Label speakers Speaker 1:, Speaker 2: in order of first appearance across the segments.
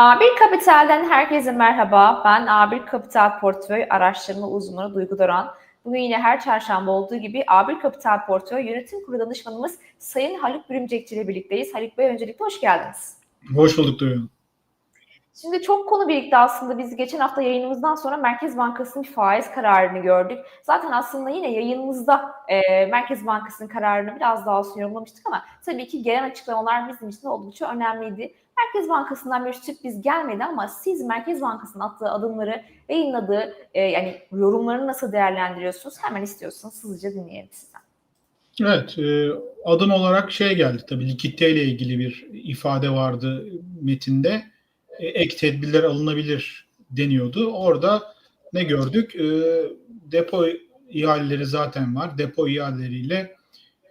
Speaker 1: A1 Kapital'den herkese merhaba. Ben A1 Kapital Portföy Araştırma Uzmanı Duygu Doran. Bugün yine her çarşamba olduğu gibi A1 Kapital Portföy Yönetim Kurulu Danışmanımız Sayın Haluk Bürümcekçi ile birlikteyiz. Haluk Bey öncelikle hoş geldiniz.
Speaker 2: Hoş bulduk Duygu.
Speaker 1: Şimdi çok konu birikti aslında. Biz geçen hafta yayınımızdan sonra Merkez Bankası'nın faiz kararını gördük. Zaten aslında yine yayınımızda e, Merkez Bankası'nın kararını biraz daha olsun yorumlamıştık ama tabii ki gelen açıklamalar bizim için oldukça önemliydi. Merkez Bankası'ndan bir sürpriz gelmedi ama siz Merkez Bankası'nın attığı adımları, yayınladığı e, yani yorumlarını nasıl değerlendiriyorsunuz? Hemen istiyorsanız hızlıca dinleyelim sizden.
Speaker 2: Evet, e, adım olarak şey geldi tabii likidite ile ilgili bir ifade vardı metinde. E, ek tedbirler alınabilir deniyordu. Orada ne gördük? E, depo ihaleleri zaten var. Depo ihaleleriyle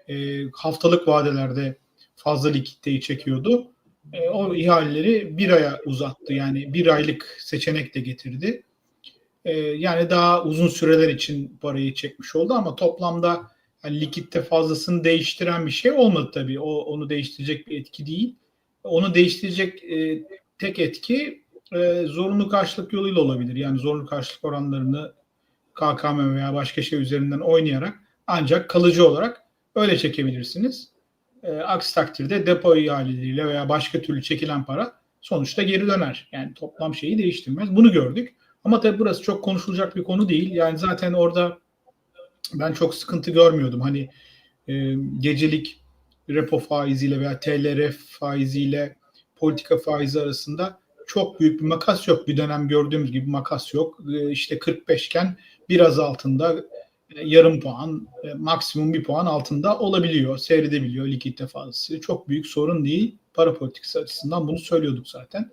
Speaker 2: e, haftalık vadelerde fazla likiditeyi çekiyordu. E, o ihaleleri bir aya uzattı. Yani bir aylık seçenek de getirdi. E, yani daha uzun süreler için parayı çekmiş oldu ama toplamda yani likitte fazlasını değiştiren bir şey olmadı tabii. O onu değiştirecek bir etki değil. Onu değiştirecek e, tek etki e, zorunlu karşılık yoluyla olabilir. Yani zorunlu karşılık oranlarını KKM veya başka şey üzerinden oynayarak ancak kalıcı olarak öyle çekebilirsiniz. E, aksi takdirde depo ihaleleriyle veya başka türlü çekilen para sonuçta geri döner. Yani toplam şeyi değiştirmez. Bunu gördük. Ama tabii burası çok konuşulacak bir konu değil. Yani zaten orada ben çok sıkıntı görmüyordum. Hani e, gecelik repo faiziyle veya TLRF faiziyle politika faizi arasında çok büyük bir makas yok. Bir dönem gördüğümüz gibi makas yok. E, işte 45 iken biraz altında yarım puan, e, maksimum bir puan altında olabiliyor, seyredebiliyor likidite fazlası. Çok büyük sorun değil. Para politikası açısından bunu söylüyorduk zaten.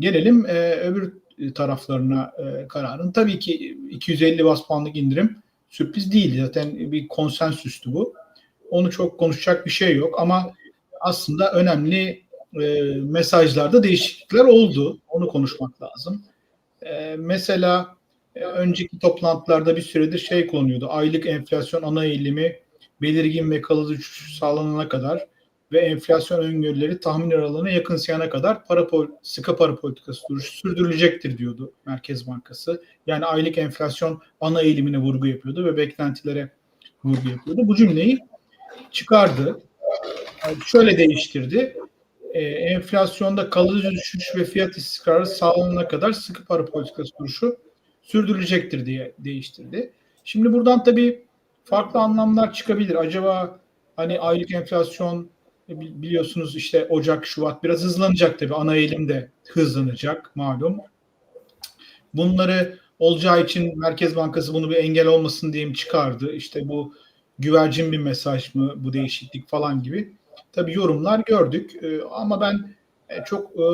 Speaker 2: Gelelim e, öbür taraflarına e, kararın. Tabii ki 250 bas puanlık indirim sürpriz değil. Zaten bir konsensüstü bu. Onu çok konuşacak bir şey yok ama aslında önemli e, mesajlarda değişiklikler oldu. Onu konuşmak lazım. E, mesela e, önceki toplantılarda bir süredir şey konuyordu. Aylık enflasyon ana eğilimi belirgin ve kalıcı sağlanana kadar ve enflasyon öngörüleri tahmin aralığına yakın siyana kadar para sıkı para politikası duruşu sürdürülecektir diyordu Merkez Bankası. Yani aylık enflasyon ana eğilimine vurgu yapıyordu ve beklentilere vurgu yapıyordu. Bu cümleyi çıkardı. Yani şöyle değiştirdi. Ee, enflasyonda kalıcı düşüş ve fiyat istikrarı sağlanana kadar sıkı para politikası duruşu sürdürülecektir diye değiştirdi. Şimdi buradan tabii farklı anlamlar çıkabilir. Acaba hani aylık enflasyon biliyorsunuz işte Ocak, Şubat biraz hızlanacak tabii. Ana eğilim de hızlanacak malum. Bunları olacağı için Merkez Bankası bunu bir engel olmasın diye mi çıkardı? İşte bu güvercin bir mesaj mı bu değişiklik falan gibi. Tabii yorumlar gördük ee, ama ben e, çok e,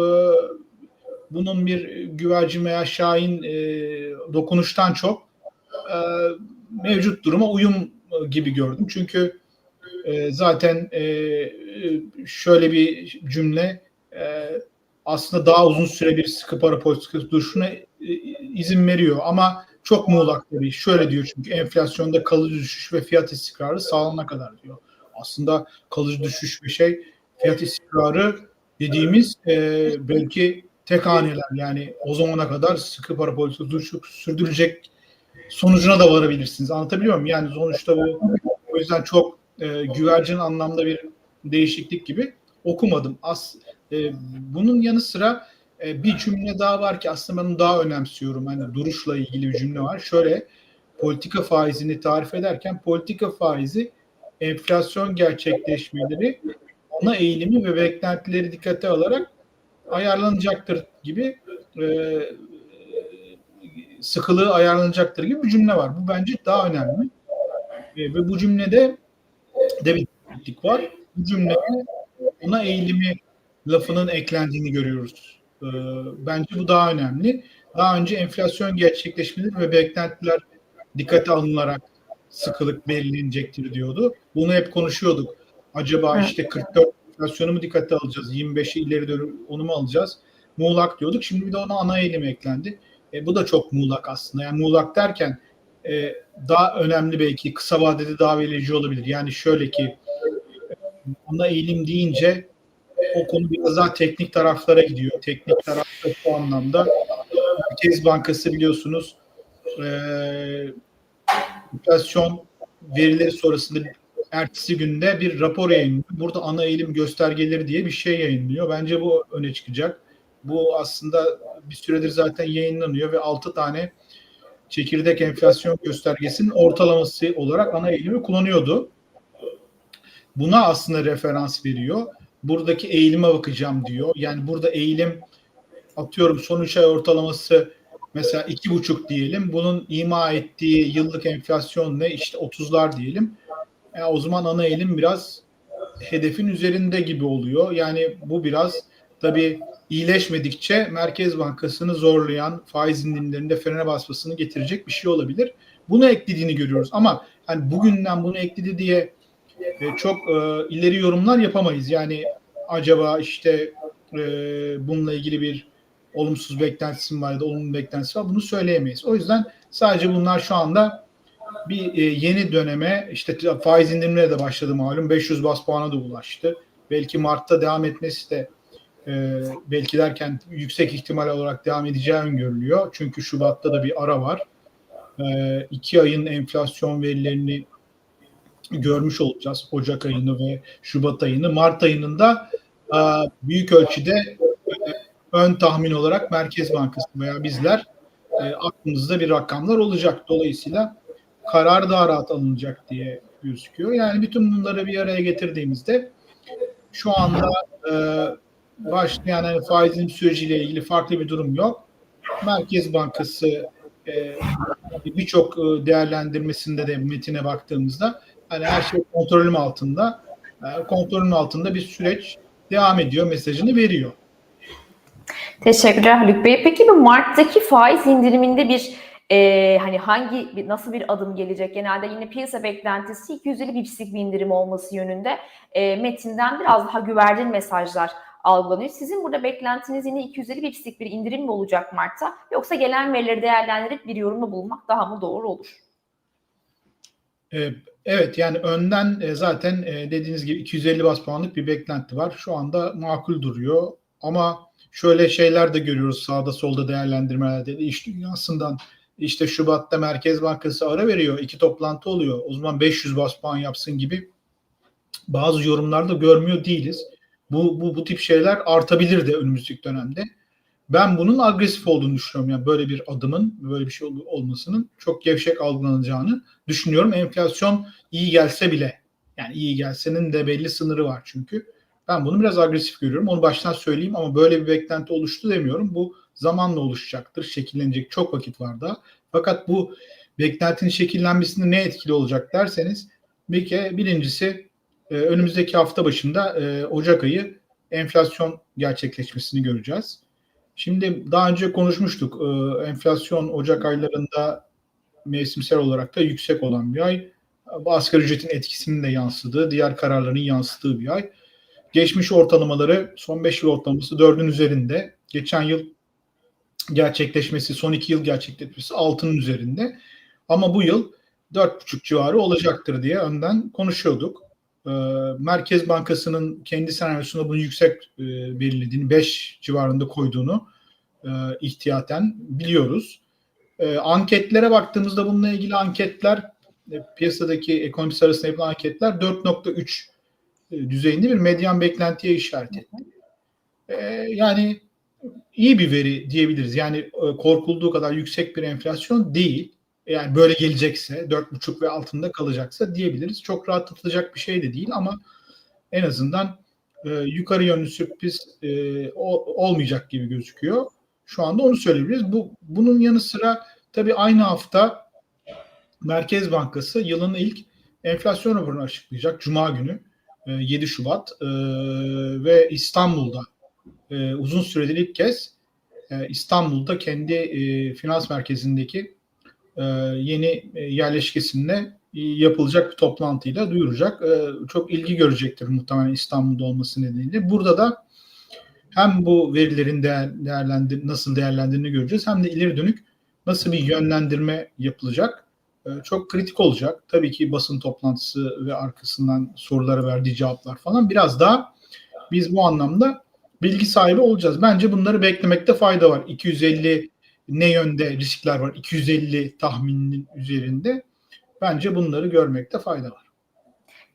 Speaker 2: bunun bir güvercin veya şahin e, dokunuştan çok mevcut duruma uyum gibi gördüm. Çünkü e, zaten e, şöyle bir cümle e, aslında daha uzun süre bir sıkı para politikası duruşuna e, izin veriyor ama çok muğlak tabii. Şöyle diyor çünkü enflasyonda kalıcı düşüş ve fiyat istikrarı sağlanana kadar diyor. Aslında kalıcı düşüş bir şey fiyat istikrarı dediğimiz e, belki tek haneler yani o zamana kadar sıkı para politikası sürdürecek sonucuna da varabilirsiniz. Anlatabiliyor muyum? Yani sonuçta bu o yüzden çok e, güvercin anlamda bir değişiklik gibi okumadım. As, e, bunun yanı sıra e, bir cümle daha var ki aslında ben daha önemsiyorum. Hani duruşla ilgili bir cümle var. Şöyle politika faizini tarif ederken politika faizi enflasyon gerçekleşmeleri ana eğilimi ve beklentileri dikkate alarak ayarlanacaktır gibi e, sıkılığı ayarlanacaktır gibi bir cümle var. Bu bence daha önemli. E, ve bu cümlede de bir var. Bu cümleye ona eğilimi lafının eklendiğini görüyoruz. Ee, bence bu daha önemli. Daha önce enflasyon gerçekleşmeleri ve beklentiler dikkate alınarak sıkılık belirlenecektir diyordu. Bunu hep konuşuyorduk. Acaba işte 44 enflasyonu mu dikkate alacağız? 25'i ileri dönüp onu mu alacağız? Muğlak diyorduk. Şimdi bir de ona ana eğilim eklendi. E, bu da çok muğlak aslında. Yani muğlak derken e, daha önemli belki kısa vadede daha verici olabilir. Yani şöyle ki ana eğilim deyince o konu biraz daha teknik taraflara gidiyor. Teknik tarafta şu anlamda Merkez Bankası biliyorsunuz e, enflasyon verileri sonrasında ertesi günde bir rapor yayınlıyor. Burada ana eğilim göstergeleri diye bir şey yayınlıyor. Bence bu öne çıkacak. Bu aslında bir süredir zaten yayınlanıyor ve 6 tane çekirdek enflasyon göstergesinin ortalaması olarak ana eğilimi kullanıyordu. Buna aslında referans veriyor. Buradaki eğilime bakacağım diyor. Yani burada eğilim atıyorum son 3 ay ortalaması mesela iki buçuk diyelim. Bunun ima ettiği yıllık enflasyon ne? İşte 30'lar diyelim. E, o zaman ana eğilim biraz hedefin üzerinde gibi oluyor. Yani bu biraz tabii iyileşmedikçe Merkez Bankası'nı zorlayan faiz indirimlerinde frene basmasını getirecek bir şey olabilir. Bunu eklediğini görüyoruz ama hani bugünden bunu ekledi diye e, çok e, ileri yorumlar yapamayız. Yani acaba işte e, bununla ilgili bir olumsuz beklentisi mi var ya da olumlu beklentisi var bunu söyleyemeyiz. O yüzden sadece bunlar şu anda bir e, yeni döneme işte faiz indirimleri de başladı malum 500 bas puana da ulaştı. Belki Mart'ta devam etmesi de e, belki derken yüksek ihtimal olarak devam edeceği öngörülüyor. Çünkü Şubat'ta da bir ara var. E, iki ayın enflasyon verilerini görmüş olacağız. Ocak ayını ve Şubat ayını. Mart ayının da e, büyük ölçüde e, ön tahmin olarak Merkez Bankası veya bizler e, aklımızda bir rakamlar olacak. Dolayısıyla karar daha rahat alınacak diye gözüküyor. Yani bütün bunları bir araya getirdiğimizde şu anda e, başlayan hani faizin süreciyle ilgili farklı bir durum yok. Merkez Bankası e, birçok e, değerlendirmesinde de metine baktığımızda hani her şey kontrolüm altında. E, kontrolün altında bir süreç devam ediyor mesajını veriyor.
Speaker 1: Teşekkürler Haluk Bey. Peki bu Mart'taki faiz indiriminde bir e, hani hangi nasıl bir adım gelecek? Genelde yine piyasa beklentisi 250 bipslik bir indirim olması yönünde e, metinden biraz daha güvercin mesajlar algılanıyor. Sizin burada beklentiniz yine 250 bipslik bir indirim mi olacak Mart'ta yoksa gelen verileri değerlendirip bir yorumda bulmak daha mı doğru olur?
Speaker 2: E, Evet yani önden e, zaten e, dediğiniz gibi 250 bas puanlık bir beklenti var. Şu anda makul duruyor ama şöyle şeyler de görüyoruz sağda solda değerlendirmelerde de iş dünyasından. İşte Şubat'ta Merkez Bankası ara veriyor. iki toplantı oluyor. O zaman 500 bas puan yapsın gibi bazı yorumlarda görmüyor değiliz. Bu, bu, bu tip şeyler artabilir de önümüzdeki dönemde. Ben bunun agresif olduğunu düşünüyorum. Yani böyle bir adımın, böyle bir şey ol- olmasının çok gevşek algılanacağını düşünüyorum. Enflasyon iyi gelse bile, yani iyi gelsenin de belli sınırı var çünkü. Ben bunu biraz agresif görüyorum. Onu baştan söyleyeyim ama böyle bir beklenti oluştu demiyorum. Bu zamanla oluşacaktır, şekillenecek çok vakit var daha. Fakat bu beklentinin şekillenmesinde ne etkili olacak derseniz bir kere birincisi e, önümüzdeki hafta başında e, Ocak ayı enflasyon gerçekleşmesini göreceğiz. Şimdi daha önce konuşmuştuk. E, enflasyon Ocak aylarında mevsimsel olarak da yüksek olan bir ay. Bu asgari ücretin etkisinin de yansıdığı, diğer kararların yansıttığı bir ay. Geçmiş ortalamaları son 5 yıl ortalaması 4'ün üzerinde. Geçen yıl gerçekleşmesi, son 2 yıl gerçekleşmesi 6'nın üzerinde. Ama bu yıl 4,5 civarı olacaktır diye önden konuşuyorduk. Ee, Merkez Bankası'nın kendi senaryosunda bunu yüksek e, belirlediğini, 5 civarında koyduğunu e, ihtiyaten biliyoruz. E, anketlere baktığımızda bununla ilgili anketler, piyasadaki ekonomist arasında yapılan anketler 4.3 e, düzeyinde bir medyan beklentiye işaret etti. Yani iyi bir veri diyebiliriz. Yani e, korkulduğu kadar yüksek bir enflasyon değil. Yani böyle gelecekse 4,5 ve altında kalacaksa diyebiliriz. Çok rahatlatacak bir şey de değil ama en azından e, yukarı yönlü sürpriz e, olmayacak gibi gözüküyor. Şu anda onu söyleyebiliriz. Bu bunun yanı sıra tabii aynı hafta Merkez Bankası yılın ilk enflasyon raporunu açıklayacak Cuma günü e, 7 Şubat e, ve İstanbul'da e, uzun süredir ilk kez e, İstanbul'da kendi e, finans merkezindeki e, yeni e, yerleşkesinde yapılacak bir toplantıyla duyuracak. E, çok ilgi görecektir muhtemelen İstanbul'da olması nedeniyle. Burada da hem bu verilerin değer, değerlendir nasıl değerlendiğini göreceğiz hem de ileri dönük nasıl bir yönlendirme yapılacak. E, çok kritik olacak. Tabii ki basın toplantısı ve arkasından sorulara verdiği cevaplar falan biraz daha Biz bu anlamda bilgi sahibi olacağız. Bence bunları beklemekte fayda var. 250 ne yönde riskler var? 250 tahmininin üzerinde. Bence bunları görmekte fayda var.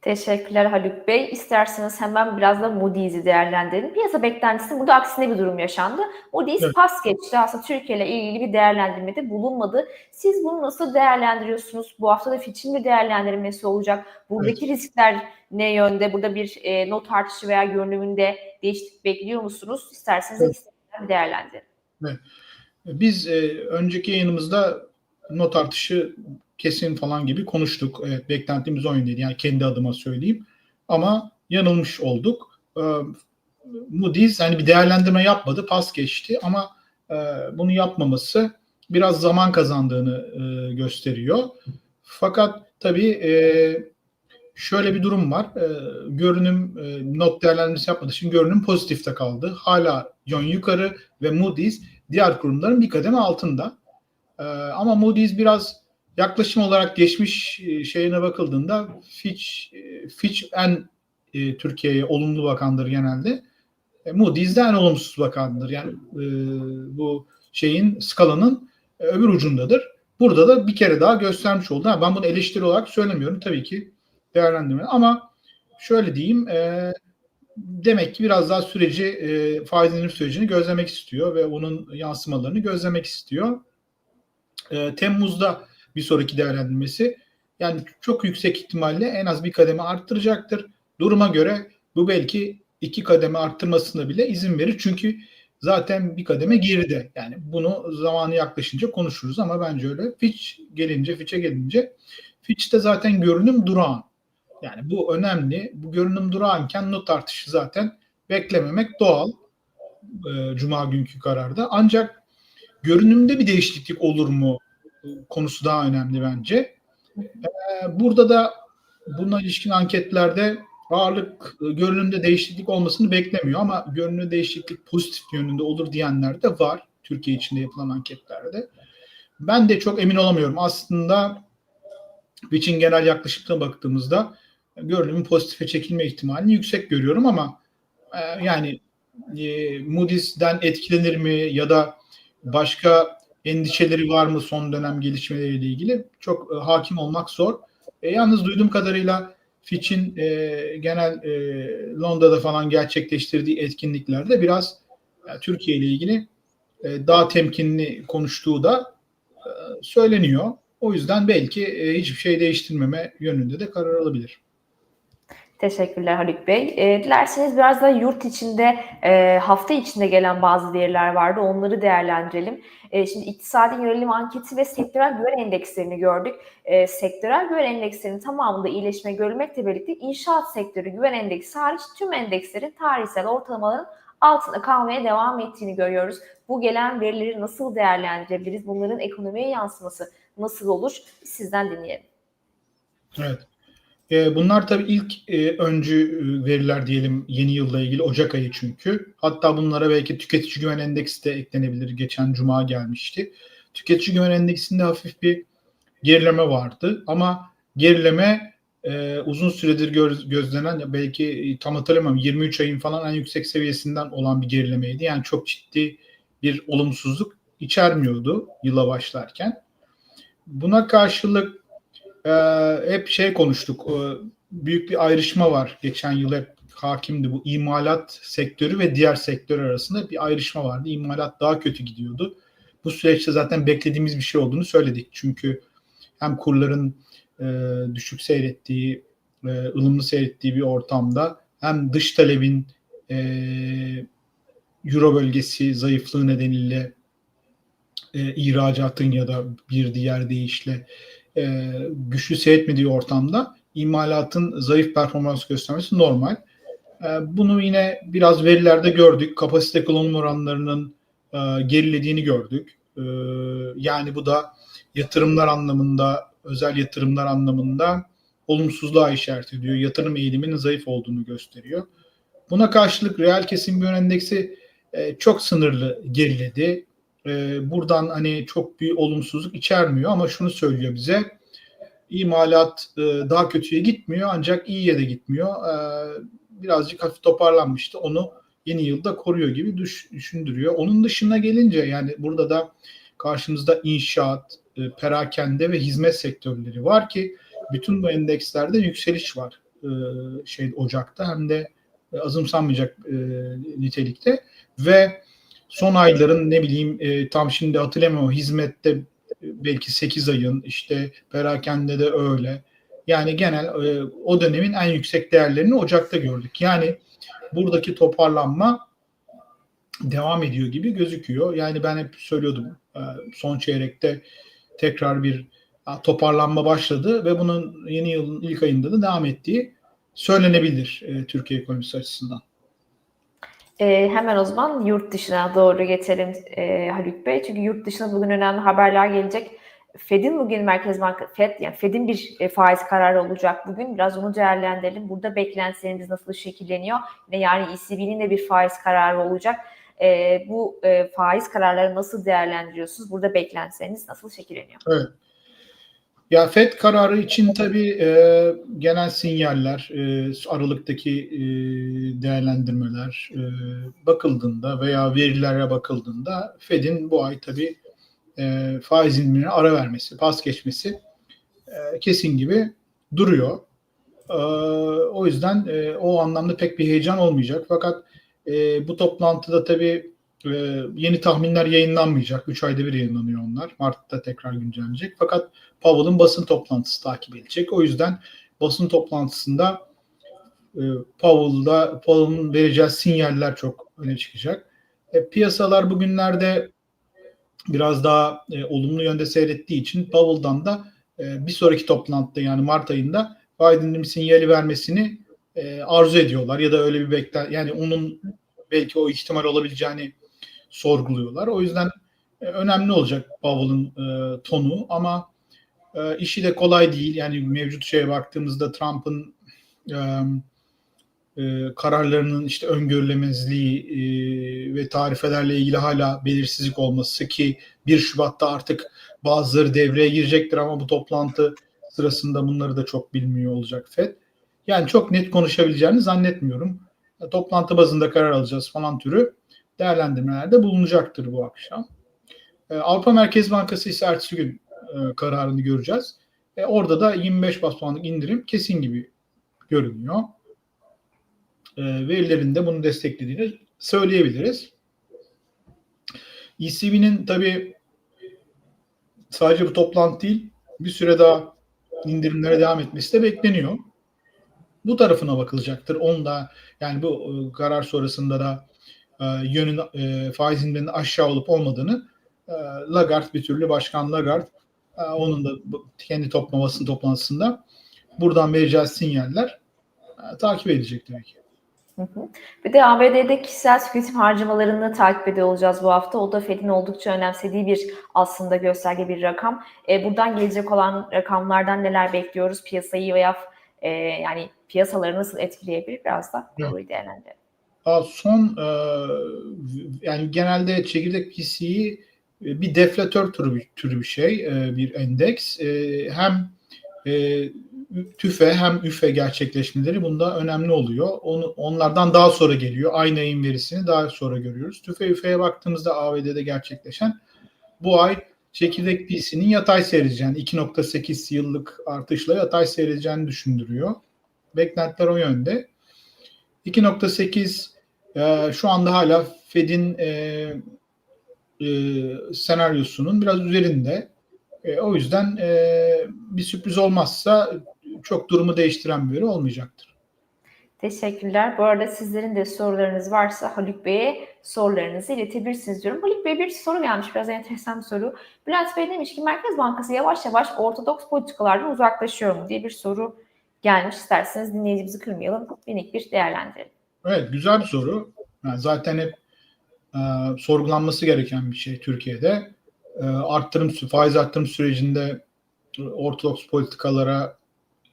Speaker 1: Teşekkürler Haluk Bey. İsterseniz hemen biraz da Moody's'i değerlendirelim. Piyasa beklentisi burada aksine bir durum yaşandı. Moody's
Speaker 2: Evet.
Speaker 1: pas geçti. Aslında Türkiye ile ilgili bir değerlendirmede bulunmadı. Siz bunu nasıl değerlendiriyorsunuz? Bu hafta da Fitch'in bir değerlendirmesi olacak. Buradaki riskler ne yönde? Burada bir e, not artışı veya görünümünde değişiklik bekliyor musunuz? İsterseniz
Speaker 2: Evet.
Speaker 1: ikisinden bir değerlendirelim.
Speaker 2: Biz e, önceki yayınımızda not artışı kesin falan gibi konuştuk. Evet, beklentimiz o yöndeydi. Yani kendi adıma söyleyeyim. Ama yanılmış olduk. E, Moody's hani bir değerlendirme yapmadı, pas geçti ama e, bunu yapmaması biraz zaman kazandığını e, gösteriyor. Fakat tabii e, şöyle bir durum var. E, görünüm e, not değerlendirmesi yapmadığı için görünüm pozitifte kaldı. Hala yön yukarı ve Moody's diğer kurumların bir kademe altında. Ee, ama Moody's biraz yaklaşım olarak geçmiş e, şeyine bakıldığında Fitch, e, Fitch en e, Türkiye'ye olumlu bakandır genelde. E, Moody's de en olumsuz bakandır. Yani e, bu şeyin skalanın e, öbür ucundadır. Burada da bir kere daha göstermiş oldu. Ha, ben bunu eleştiri olarak söylemiyorum tabii ki değerlendirme. Ama şöyle diyeyim, e, demek ki biraz daha süreci, e, faiz indirim sürecini gözlemek istiyor ve onun yansımalarını gözlemek istiyor. E, Temmuz'da bir sonraki değerlendirmesi yani çok yüksek ihtimalle en az bir kademe arttıracaktır. Duruma göre bu belki iki kademe arttırmasına bile izin verir. Çünkü zaten bir kademe geride. Yani bunu zamanı yaklaşınca konuşuruz ama bence öyle. Fitch gelince, Fitch'e gelince Fitch'te zaten görünüm durağan. Yani bu önemli. Bu görünüm durağanken not artışı zaten beklememek doğal. E, Cuma günkü kararda. Ancak görünümde bir değişiklik olur mu konusu daha önemli bence. E, burada da buna ilişkin anketlerde ağırlık e, görünümde değişiklik olmasını beklemiyor ama görünümde değişiklik pozitif yönünde olur diyenler de var Türkiye içinde yapılan anketlerde. Ben de çok emin olamıyorum. Aslında Fitch'in genel yaklaşımına baktığımızda görünümün pozitife çekilme ihtimalini yüksek görüyorum ama e, yani e, Moody's'den etkilenir mi ya da başka endişeleri var mı son dönem gelişmeleriyle ilgili çok e, hakim olmak zor. E, yalnız duyduğum kadarıyla Fitch'in e, genel e, Londra'da falan gerçekleştirdiği etkinliklerde biraz e, Türkiye ile ilgili e, daha temkinli konuştuğu da e, söyleniyor. O yüzden belki e, hiçbir şey değiştirmeme yönünde de karar alabilir.
Speaker 1: Teşekkürler Haluk Bey. E, dilerseniz biraz da yurt içinde e, hafta içinde gelen bazı veriler vardı. Onları değerlendirelim. E, şimdi iktisadi yönelim anketi ve sektörel güven endekslerini gördük. E, sektörel güven endekslerinin tamamında iyileşme görülmekle birlikte inşaat sektörü güven endeksi hariç tüm endekslerin tarihsel ortalamaların altında kalmaya devam ettiğini görüyoruz. Bu gelen verileri nasıl değerlendirebiliriz? Bunların ekonomiye yansıması nasıl olur? Sizden dinleyelim.
Speaker 2: Evet. E, bunlar tabii ilk e, öncü veriler diyelim yeni yılla ilgili Ocak ayı çünkü. Hatta bunlara belki tüketici güven endeksi de eklenebilir. Geçen cuma gelmişti. Tüketici güven endeksinde hafif bir gerileme vardı ama gerileme e, uzun süredir göz, gözlenen belki tam hatırlamam 23 ayın falan en yüksek seviyesinden olan bir gerilemeydi. Yani çok ciddi bir olumsuzluk içermiyordu yıla başlarken. Buna karşılık e, hep şey konuştuk. E, büyük bir ayrışma var. Geçen yıl hep hakimdi bu imalat sektörü ve diğer sektör arasında bir ayrışma vardı. İmalat daha kötü gidiyordu. Bu süreçte zaten beklediğimiz bir şey olduğunu söyledik. Çünkü hem kurların e, düşük seyrettiği, e, ılımlı seyrettiği bir ortamda hem dış talebin e, Euro bölgesi zayıflığı nedeniyle e, ihracatın ya da bir diğer deyişle e, güçlü seyretmediği ortamda imalatın zayıf performans göstermesi normal. E, bunu yine biraz verilerde gördük. Kapasite kullanım oranlarının e, gerilediğini gördük. E, yani bu da yatırımlar anlamında, özel yatırımlar anlamında olumsuzluğa işaret ediyor. Yatırım eğiliminin zayıf olduğunu gösteriyor. Buna karşılık reel kesim yön endeksi e, çok sınırlı geriledi. E, buradan hani çok bir olumsuzluk içermiyor ama şunu söylüyor bize. İmalat e, daha kötüye gitmiyor ancak iyiye de gitmiyor. E, birazcık hafif toparlanmıştı. Onu yeni yılda koruyor gibi düş, düşündürüyor. Onun dışına gelince yani burada da karşımızda inşaat, e, perakende ve hizmet sektörleri var ki bütün bu endekslerde yükseliş var e, şey Ocak'ta hem de e, azımsanmayacak e, nitelikte ve son ayların ne bileyim e, tam şimdi hatırlamıyorum hizmette belki 8 ayın işte perakende de öyle. Yani genel e, o dönemin en yüksek değerlerini Ocak'ta gördük. Yani buradaki toparlanma devam ediyor gibi gözüküyor. Yani ben hep söylüyordum e, son çeyrekte tekrar bir toparlanma başladı ve bunun yeni yılın ilk ayında da devam ettiği söylenebilir e, Türkiye ekonomisi açısından.
Speaker 1: E, hemen o zaman yurt dışına doğru geçelim e, Haluk Bey. Çünkü yurt dışına bugün önemli haberler gelecek. Fed'in bugün Merkez Banka Fed yani Fed'in bir e, faiz kararı olacak bugün. Biraz onu değerlendirelim. Burada beklentileriniz nasıl şekilleniyor? Yine yani ECB'nin de bir faiz kararı olacak. E, bu e, faiz kararları nasıl değerlendiriyorsunuz? Burada beklentileriniz nasıl şekilleniyor?
Speaker 2: Evet. Ya FED kararı için tabii e, genel sinyaller, e, Aralık'taki e, değerlendirmeler e, bakıldığında veya verilere bakıldığında FED'in bu ay tabii e, faiz indirimine ara vermesi, pas geçmesi e, kesin gibi duruyor. E, o yüzden e, o anlamda pek bir heyecan olmayacak. Fakat e, bu toplantıda tabii e, yeni tahminler yayınlanmayacak. 3 ayda bir yayınlanıyor onlar. Mart'ta tekrar güncellenecek. Fakat Powell'ın basın toplantısı takip edilecek. O yüzden basın toplantısında e, Powell'da Powell'ın vereceği sinyaller çok öne çıkacak. E, piyasalar bugünlerde biraz daha e, olumlu yönde seyrettiği için Powell'dan da e, bir sonraki toplantıda yani Mart ayında Biden'ın sinyali vermesini e, arzu ediyorlar ya da öyle bir bekler yani onun belki o ihtimal olabileceğini sorguluyorlar. O yüzden e, önemli olacak Powell'ın e, tonu ama e, işi de kolay değil. Yani mevcut şeye baktığımızda Trump'ın e, e, kararlarının işte öngörülemezliği e, ve tarifelerle ilgili hala belirsizlik olması ki 1 Şubat'ta artık bazıları devreye girecektir ama bu toplantı sırasında bunları da çok bilmiyor olacak FED. Yani çok net konuşabileceğini zannetmiyorum. Toplantı bazında karar alacağız falan türü değerlendirmelerde bulunacaktır bu akşam. E, Avrupa Merkez Bankası ise ertesi gün e, kararını göreceğiz. E, orada da 25 bas puanlık indirim kesin gibi görünüyor. E, verilerin bunu desteklediğini söyleyebiliriz. ECB'nin tabii sadece bu toplantı değil bir süre daha indirimlere devam etmesi de bekleniyor. Bu tarafına bakılacaktır. Onda yani bu e, karar sonrasında da yönün e, faiz indiriminin aşağı olup olmadığını e, Lagarde bir türlü başkan Lagarde e, onun da kendi toplamasının toplantısında buradan vereceği sinyaller e, takip edecek tabii ki.
Speaker 1: Hı hı. Bir de ABD'de kişisel tüketim harcamalarını takip ediyor olacağız bu hafta. O da Fed'in oldukça önemsediği bir aslında gösterge bir rakam. E, buradan gelecek olan rakamlardan neler bekliyoruz? Piyasayı veya e, yani piyasaları nasıl etkileyebilir? Biraz da burayı değerlendirelim.
Speaker 2: Son e, yani genelde çekirdek PC'yi bir deflatör türü, türü bir şey, e, bir endeks. E, hem e, tüfe hem üfe gerçekleşmeleri bunda önemli oluyor. Onu, onlardan daha sonra geliyor. Aynı ayın verisini daha sonra görüyoruz. Tüfe üfeye baktığımızda ABD'de gerçekleşen bu ay çekirdek PC'nin yatay seyredeceğini, 2.8 yıllık artışla yatay seyredeceğini düşündürüyor. Beklentiler o yönde. 2.8 e, şu anda hala Fed'in e, e, senaryosunun biraz üzerinde. E, o yüzden e, bir sürpriz olmazsa çok durumu değiştiren bir veri olmayacaktır.
Speaker 1: Teşekkürler. Bu arada sizlerin de sorularınız varsa Haluk Bey'e sorularınızı iletebilirsiniz diyorum. Haluk Bey bir soru gelmiş. Biraz enteresan bir soru. Bülent Bey demiş ki Merkez Bankası yavaş yavaş ortodoks politikalardan uzaklaşıyor mu diye bir soru gelmiş. İsterseniz dinleyicimizi kırmayalım. Minik bir değerlendirelim.
Speaker 2: Evet güzel bir soru. Yani zaten hep e, sorgulanması gereken bir şey Türkiye'de. E, arttırım faiz arttırım sürecinde ortodoks politikalara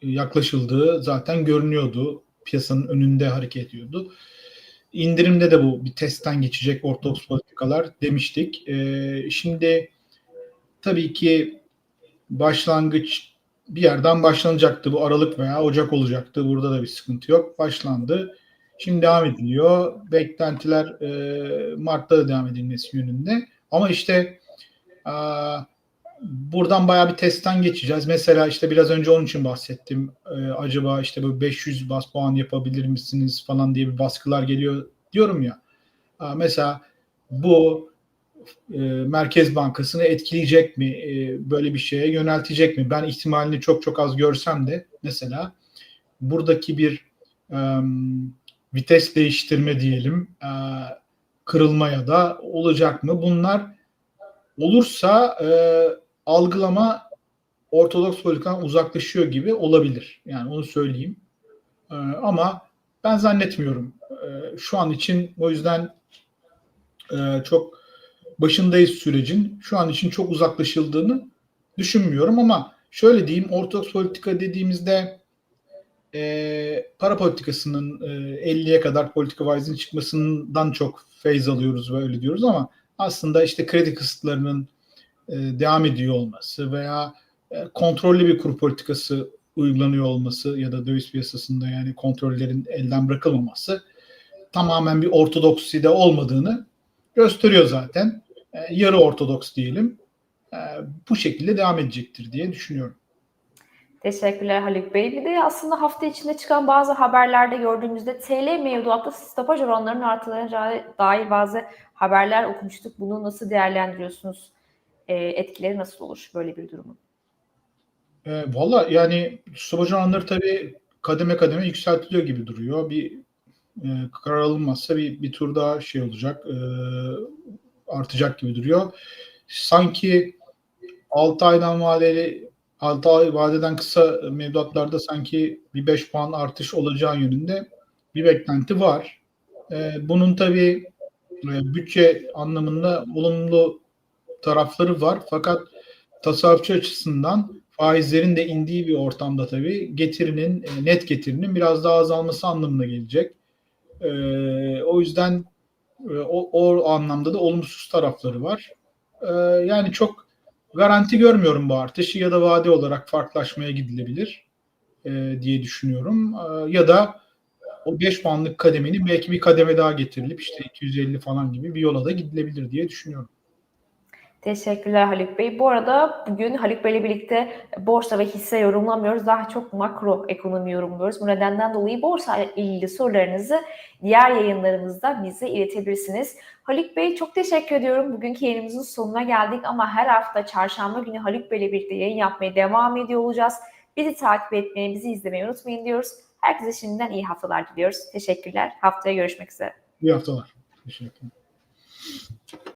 Speaker 2: yaklaşıldığı zaten görünüyordu. Piyasanın önünde hareket ediyordu. İndirimde de bu bir testten geçecek ortodoks politikalar demiştik. E, şimdi tabii ki başlangıç bir yerden başlanacaktı. Bu Aralık veya Ocak olacaktı. Burada da bir sıkıntı yok. Başlandı. Şimdi devam ediliyor. Beklentiler e, Mart'ta da devam edilmesi yönünde. Ama işte e, buradan bayağı bir testten geçeceğiz. Mesela işte biraz önce onun için bahsettim. E, acaba işte bu 500 bas puan yapabilir misiniz falan diye bir baskılar geliyor diyorum ya. E, mesela bu e, Merkez Bankası'nı etkileyecek mi? E, böyle bir şeye yöneltecek mi? Ben ihtimalini çok çok az görsem de mesela buradaki bir e, vites değiştirme diyelim e, kırılma ya da olacak mı? Bunlar olursa e, algılama ortodoks politikadan uzaklaşıyor gibi olabilir. Yani onu söyleyeyim. E, ama ben zannetmiyorum. E, şu an için o yüzden e, çok başındayız sürecin. Şu an için çok uzaklaşıldığını düşünmüyorum ama şöyle diyeyim ortodoks politika dediğimizde e, para politikasının e, 50'ye kadar politika faizinin çıkmasından çok feyz alıyoruz ve öyle diyoruz ama aslında işte kredi kısıtlarının e, devam ediyor olması veya e, kontrollü bir kur politikası uygulanıyor olması ya da döviz piyasasında yani kontrollerin elden bırakılmaması tamamen bir ortodokside olmadığını gösteriyor zaten. E, yarı ortodoks diyelim. E, bu şekilde devam edecektir diye düşünüyorum.
Speaker 1: Teşekkürler Haluk Bey. Bir de aslında hafta içinde çıkan bazı haberlerde gördüğümüzde TL mevduatta stopaj oranlarının artılacağı dair bazı haberler okumuştuk. Bunu nasıl değerlendiriyorsunuz? E, etkileri nasıl olur böyle bir durumun?
Speaker 2: E, Valla yani stopaj oranları tabii kademe kademe yükseltiliyor gibi duruyor. Bir e, karar alınmazsa bir, bir tur daha şey olacak, e, artacak gibi duruyor. Sanki 6 aydan vadeli 6 ay vadeden kısa mevduatlarda sanki bir 5 puan artış olacağı yönünde bir beklenti var. E, bunun tabii e, bütçe anlamında olumlu tarafları var. Fakat tasarrufçu açısından faizlerin de indiği bir ortamda tabii getirinin e, net getirinin biraz daha azalması anlamına gelecek. E, o yüzden o, o anlamda da olumsuz tarafları var. E, yani çok garanti görmüyorum bu artışı ya da vade olarak farklılaşmaya gidilebilir e, diye düşünüyorum. E, ya da o 5 puanlık kademenin belki bir kademe daha getirilip işte 250 falan gibi bir yola da gidilebilir diye düşünüyorum.
Speaker 1: Teşekkürler Haluk Bey. Bu arada bugün Haluk Bey'le birlikte borsa ve hisse yorumlamıyoruz. Daha çok makro ekonomi yorumluyoruz. Bu nedenden dolayı borsa ilgili sorularınızı diğer yayınlarımızda bize iletebilirsiniz. Haluk Bey çok teşekkür ediyorum. Bugünkü yayınımızın sonuna geldik ama her hafta çarşamba günü Haluk Bey'le birlikte yayın yapmaya devam ediyor olacağız. Bizi takip etmeyi, bizi izlemeyi unutmayın diyoruz. Herkese şimdiden iyi haftalar diliyoruz. Teşekkürler. Haftaya görüşmek üzere.
Speaker 2: İyi haftalar. Teşekkürler.